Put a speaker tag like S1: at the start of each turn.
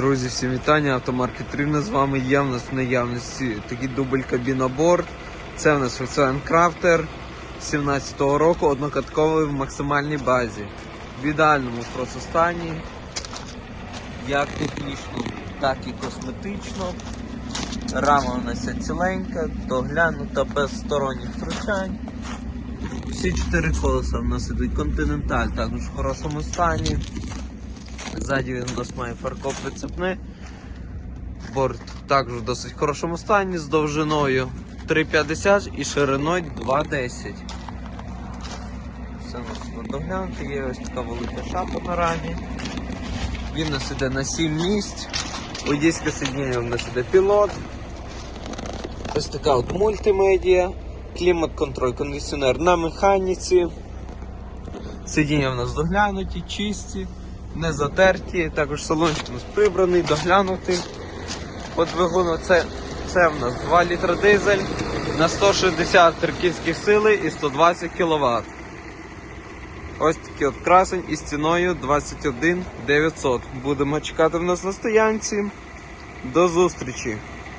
S1: Друзі, всім вітання. Автомаркет Рівне з вами є. У нас в наявності такий дубль кабіноборд. Це у нас Volkswagen Crafter 17-го року, однокатковий в максимальній базі. В ідеальному просто стані, як технічно, так і косметично. Рама у нас ціленька, доглянута без сторонніх втручань. Всі чотири колеса в нас ідуть континенталь, також в хорошому стані. Ззаді він у нас має фаркоп прицепне. Борт також в досить хорошому стані з довжиною 3,50 і шириною 2,10. Все тут доглянути, є ось така велика шапка на рамі. Він нас іде на 7 місць. Водійське сидіння у нас іде пілот. Ось така от мультимедіа, клімат-контроль, кондиціонер на механіці. Сидіння в нас доглянуті, чисті, не затерті. Також салончик у нас прибраний, доглянутий. По двигуну це, це в нас 2 літра дизель на 160 терківських сили і 120 кВт. Ось такий от красень із ціною 21 900. Будемо чекати в нас на стоянці. До зустрічі!